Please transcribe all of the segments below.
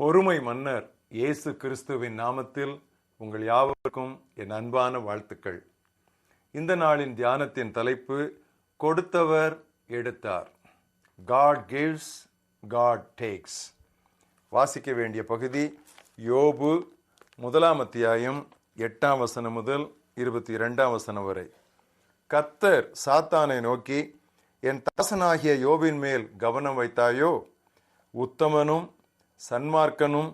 பொறுமை மன்னர் இயேசு கிறிஸ்துவின் நாமத்தில் உங்கள் யாவருக்கும் என் அன்பான வாழ்த்துக்கள். இந்த நாளின் தியானத்தின் தலைப்பு கொடுத்தவர் எடுத்தார். காட் கிவ்ஸ் காட் டேக்ஸ் வாசிக்க வேண்டிய பகுதி யோபு முதலாம் அத்தியாயம் எட்டாம் வசனம் முதல் இருபத்தி இரண்டாம் வசனம் வரை. கத்தர் சாத்தானை நோக்கி என் தாசனாகிய யோபின் மேல் கவனம் வைத்தாயோ? உத்தமனும் சன்மார்க்கனும்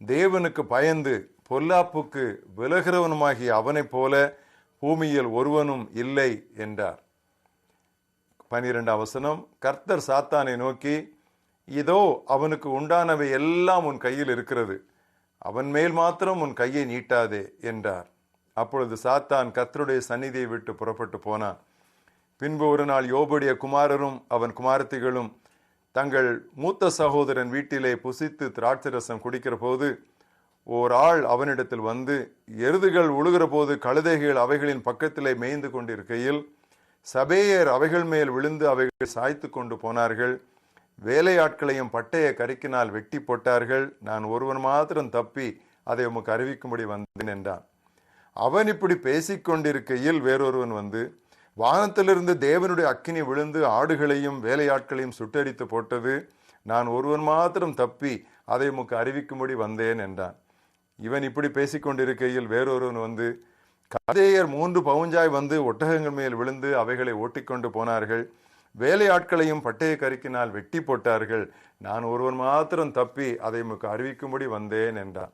தேவனுக்கு பயந்து பொல்லாப்புக்கு விலகிறவனுமாகிய அவனைப் போல பூமியில் ஒருவனும் இல்லை என்றார். பனிரெண்டாம் வசனம் கர்த்தர் சாத்தானை நோக்கி இதோ அவனுக்கு உண்டானவை எல்லாம் உன் கையில் இருக்கிறது. அவன் மேல் மாத்திரம் உன் கையை நீட்டாதே என்றார். அப்பொழுது சாத்தான் கர்த்தருடைய சந்நிதியை விட்டு புறப்பட்டு போனான். பின்பு ஒரு நாள் யோபுடைய குமாரரும் அவன் குமாரத்திகளும் தங்கள் மூத்த சகோதரன் வீட்டிலே புசித்து திராட்சரசம் குடிக்கிற போது ஓர் ஆள் அவனிடத்தில் வந்து எருதுகள் உழுகிற போது கழுதைகள் அவைகளின் பக்கத்திலே மேய்ந்து கொண்டிருக்கையில் சபேயர் அவைகள் மேல் விழுந்து அவைகள் சாய்த்து கொண்டு போனார்கள். வேலையாட்களையும் பட்டய கரிக்கினால் வெட்டி போட்டார்கள். நான் ஒருவன் மாத்திரம் தப்பி அதை உமக்கு அறிவிக்கும்படி வந்தேன் என்றான். அவன் இப்படி பேசிக்கொண்டிருக்கையில் வேறொருவன் வந்து வானத்திலிருந்து தேவனுடைய அக்கினி விழுந்து ஆடுகளையும் வேலையாட்களையும் சுட்டரித்து போட்டது. நான் ஒருவன் மாத்திரம் தப்பி அதை உமக்கு அறிவிக்கும்படி வந்தேன் என்றான். இவன் இப்படி பேசிக்கொண்டிருக்கையில் வேறொருவன் வந்து கதையர் மூன்று பவுஞ்சாய் வந்து ஒட்டகங்கள் மேல் விழுந்து அவைகளை ஓட்டிக்கொண்டு போனார்கள். வேலையாட்களையும் பட்டய கருக்கினால் வெட்டி போட்டார்கள். நான் ஒருவன் மாத்திரம் தப்பி அதை உமக்கு அறிவிக்கும்படி வந்தேன் என்றான்.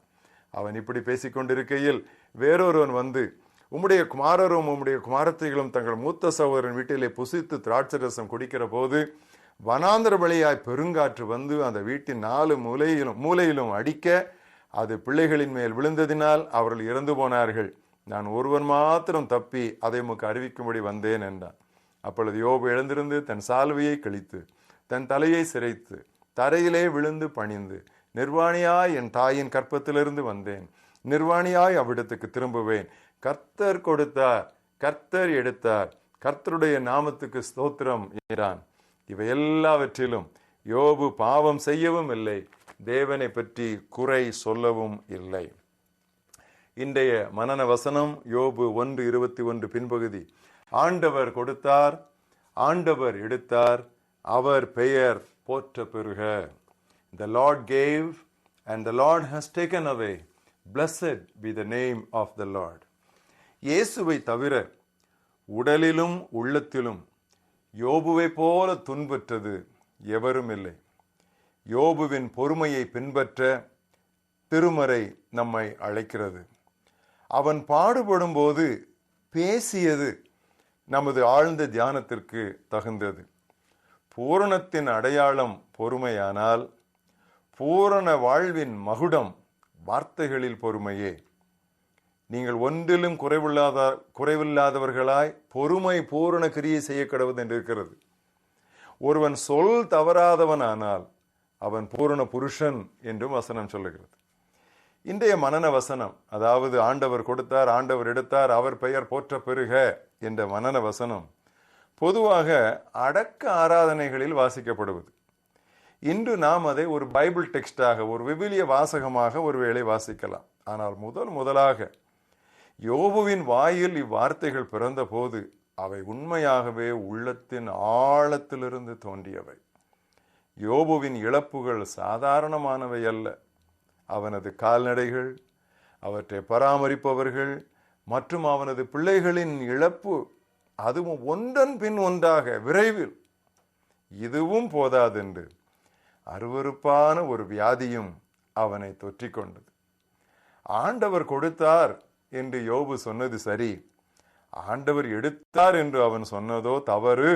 அவன் இப்படி பேசிக்கொண்டிருக்கையில் வேறொருவன் வந்து உம்முடைய குமாரரும் உம்முடைய குமாரத்தைகளும் தங்கள் மூத்த சகோதரன் வீட்டிலே புசித்து திராட்சரசம் குடிக்கிற போது வனாந்திர வழியாய் பெருங்காற்று வந்து அந்த வீட்டின் நாலு மூலையிலும் மூலையிலும் அடிக்க அது பிள்ளைகளின் மேல் விழுந்ததினால் அவர்கள் இறந்து போனார்கள். நான் ஒருவன் மாத்திரம் தப்பி அதை உமக்கு அறிவிக்கும்படி வந்தேன் என்றான். அப்பொழுது யோபு எழுந்திருந்து தன் சால்வையை கிழித்து தன் தலையை சிரைத்து தரையிலே விழுந்து பணிந்து நிர்வாணியாய் என் தாயின் கற்பத்திலிருந்து வந்தேன். நிர்வாணியாய் அவ்விடத்துக்கு திரும்புவேன். கர்த்தர் கொடுத்தார் கர்த்தர் எடுத்தார். கர்த்தருடைய நாமத்துக்கு ஸ்தோத்திரம் என்றான் இவை எல்லாவற்றிலும் யோபு பாவம் செய்யவும் இல்லை தேவனை பற்றி குறை சொல்லவும் இல்லை. இன்றைய மனன வசனம் யோபு ஒன்று இருபத்தி ஒன்று பின்பகுதி. ஆண்டவர் கொடுத்தார் ஆண்டவர் எடுத்தார் அவர் பெயர் போற்ற பெறுக the Lord gave and the Lord has taken away blessed be the name of the Lord இயேசுவை தவிர உடலிலும் உள்ளத்திலும் யோபுவை போல துன்பற்றது எவரும் இல்லை. யோபுவின் பொறுமையை பின்பற்ற திருமறை நம்மை அழைக்கிறது. அவன் பாடுபடும் போது பேசியது நமது ஆழ்ந்த தியானத்திற்கு தகுந்தது. பூரணத்தின் அடையாளம் பொறுமையானால் பூரண வாழ்வின் மகுடம் வார்த்தைகளில் பொறுமையே. நீங்கள் ஒன்றிலும் குறைவில்லாத குறைவில்லாதவர்களாய் பொறுமை பூரண கிரியை செய்ய கடவுது என்று இருக்கிறது. ஒருவன் சொல் தவறாதவன் ஆனால் அவன் பூரண புருஷன் என்றும் வசனம் சொல்லுகிறது. இன்றைய மனன வசனம் அதாவது ஆண்டவர் கொடுத்தார் ஆண்டவர் எடுத்தார் அவர் பெயர் போற்ற பெருக என்ற மனன வசனம் பொதுவாக அடக்க ஆராதனைகளில் வாசிக்கப்படுவது. இன்று நாம் அதை ஒரு பைபிள் டெக்ஸ்டாக ஒரு விவிலிய வாசகமாக ஒருவேளை வாசிக்கலாம். ஆனால் முதல் முதலாக யோபுவின் வாயில் இவ்வார்த்தைகள் பிறந்தபோது அவை உண்மையாகவே உள்ளத்தின் ஆழத்திலிருந்து தோன்றியவை. யோபுவின் இழப்புகள் சாதாரணமானவை அல்ல. அவனது கால்நடைகள் அவற்றை பராமரிப்பவர்கள் மற்றும் அவனது பிள்ளைகளின் இழப்பு அதுவும் ஒன்றன் பின் ஒன்றாக விரைவில். இதுவும் போதாதென்று அருவருப்பான ஒரு வியாதியும் அவனை தொற்றிக்கொண்டது. ஆண்டவர் கொடுத்தார் என்று யோபு சொன்னது சரி. ஆண்டவர் எடுத்தார் என்று அவன் சொன்னதோ தவறு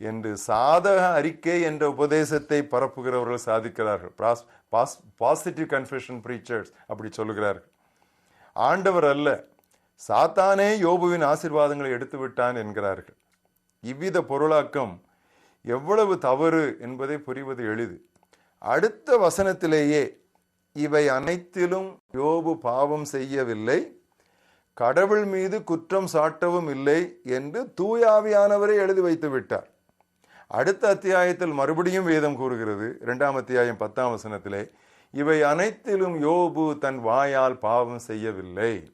என்று சாதக அறிக்கை என்ற உபதேசத்தை பரப்புகிறவர்கள் சாதிக்கிறார்கள். பாசிட்டிவ் கன்ஃபெஷன் ப்ரீச்சர்ஸ் அப்படி சொல்லுகிறார்கள். ஆண்டவர் அல்ல சாத்தானே யோபுவின் ஆசிர்வாதங்களை எடுத்து விட்டான் என்கிறார்கள். இவ்வித பொருளாக்கம் எவ்வளவு தவறு என்பதை புரிவது எளிது. அடுத்த வசனத்திலேயே இவை அனைத்திலும் யோபு பாவம் செய்யவில்லை. கடவுள் மீது குற்றம் சாட்டவும் இல்லை என்று தூயாவியானவரை எழுதி வைத்து விட்டார். அடுத்த அத்தியாயத்தில் மறுபடியும் வேதம் கூறுகிறது. இரண்டாம் அத்தியாயம் பத்தாம் வசனத்திலே இவை அனைத்திலும் யோபு தன் வாயால் பாவம் செய்யவில்லை.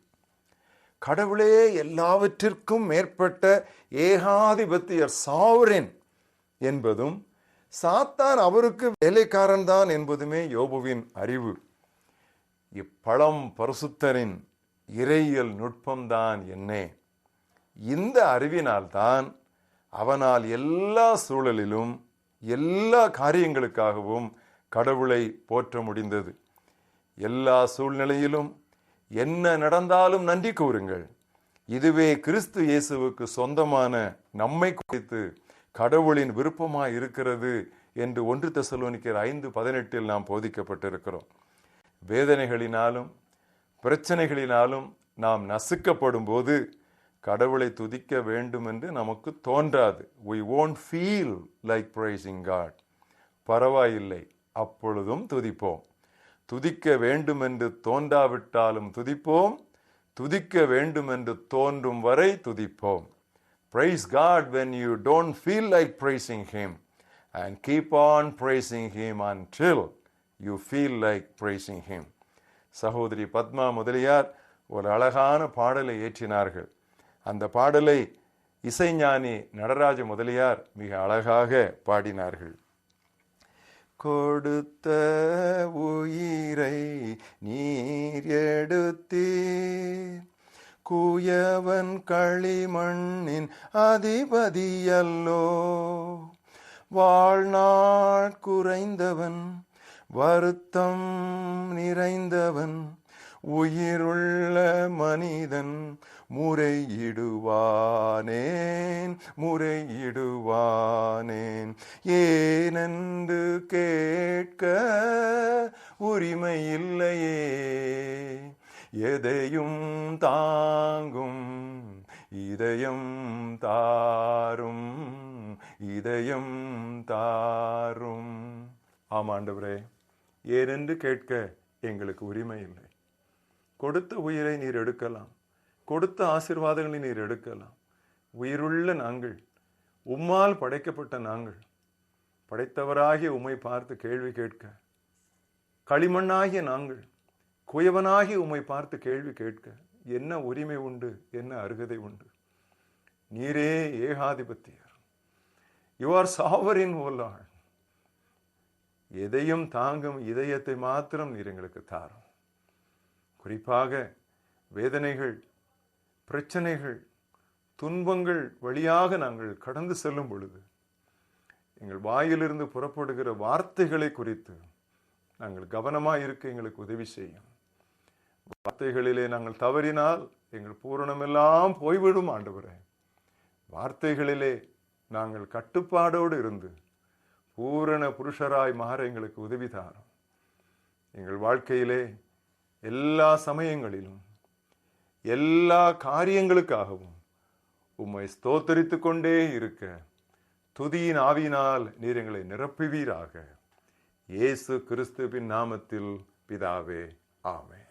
கடவுளே எல்லாவற்றிற்கும் மேற்பட்ட ஏகாதிபத்தியர் சாவரின் என்பதும் சாத்தான் அவருக்கு வேலைக்காரன் தான் என்பதுமே யோபுவின் அறிவு. இப்பழம் பரிசுத்தரின் இறையியல் நுட்பம்தான் என்னே. இந்த அறிவினால்தான் அவனால் எல்லா சூழலிலும் எல்லா காரியங்களுக்காகவும் கடவுளை போற்ற முடிந்தது. எல்லா சூழ்நிலையிலும் என்ன நடந்தாலும் நன்றி கூறுங்கள். இதுவே கிறிஸ்து இயேசுவுக்கு சொந்தமான நம்மை குறித்து கடவுளின் விருப்பமாக இருக்கிறது என்று ஒன்று தெசலோனிக்கர் ஐந்து பதினெட்டில் நாம் போதிக்கப்பட்டிருக்கிறோம். வேதனைகளினாலும் பிரச்சனைகளினாலும் நாம் நசுக்கப்படும் போது கடவுளை துதிக்க வேண்டும் என்று நமக்கு தோன்றாது we won't feel like praising God பரவாயில்லை அப்பொழுதும் துதிப்போம் துதிக்க வேண்டும் என்று தோன்றாவிட்டாலும் துதிப்போம் துதிக்க வேண்டும் என்று தோன்றும் வரை துதிப்போம் praise God when you don't feel like praising him and keep on praising him until you feel like praising him சகோதரி பத்மா முதலியார் ஒரு அழகான பாடலை ஏற்றினார்கள். அந்த பாடலை இசைஞானி நடராஜ முதலியார் மிக அழகாக பாடினார்கள். கொடுத்த உயிரை நீர் எடுத்தீர். குயவன் களிமண்ணின் அதிபதியல்லோ. வாழ்நாள் குறைந்தவன் வருத்தம் நிறைந்தவன் உயிருள்ள மனிதன் முறையிடுவானேன் முறையிடுவானேன். ஏனென்று கேட்க உரிமை இல்லையே எதையும் தாங்கும் இதயம் தாரும் இதயம் தாரும். ஆமாண்டவரே. ஏனென்று கேட்க எங்களுக்கு உரிமை இல்லை கொடுத்த உயிரை நீர் எடுக்கலாம். கொடுத்த ஆசிர்வாதங்களை நீர் எடுக்கலாம். உயிருள்ள நாங்கள் உம்மால் படைக்கப்பட்ட நாங்கள் படைத்தவராகிய உம்மை பார்த்து கேள்வி கேட்க களிமண்ணாகிய நாங்கள் குயவனாகி உம்மை பார்த்து கேள்வி கேட்க என்ன உரிமை உண்டு என்ன அருகதை உண்டு? நீரே ஏகாதிபத்தியர். யூ ஆர் சாவரின் ஓலாள் எதையும் தாங்கும் இதயத்தை மாத்திரம் நீர் எங்களுக்கு தாரும். குறிப்பாக வேதனைகள் பிரச்சனைகள் துன்பங்கள் வழியாக நாங்கள் கடந்து செல்லும் பொழுது எங்கள் வாயிலிருந்து புறப்படுகிற வார்த்தைகளை குறித்து நாங்கள் கவனமாக இருக்க எங்களுக்கு உதவி செய்யும். வார்த்தைகளிலே நாங்கள் தவறினால் எங்கள் பூரணமெல்லாம் போய்விடும் ஆண்டவரே. வார்த்தைகளிலே நாங்கள் கட்டுப்பாடோடு இருந்து பூரண புருஷராய் மாற எங்களுக்கு உதவி தாரும். எங்கள் வாழ்க்கையிலே எல்லா சமயங்களிலும் எல்லா காரியங்களுக்காகவும் உம்மை ஸ்தோத்தரித்து கொண்டே இருக்க துதியின் ஆவியினால் நீர் எங்களை நிரப்புவீராக. இயேசு கிறிஸ்துவின் நாமத்தில் பிதாவே ஆமே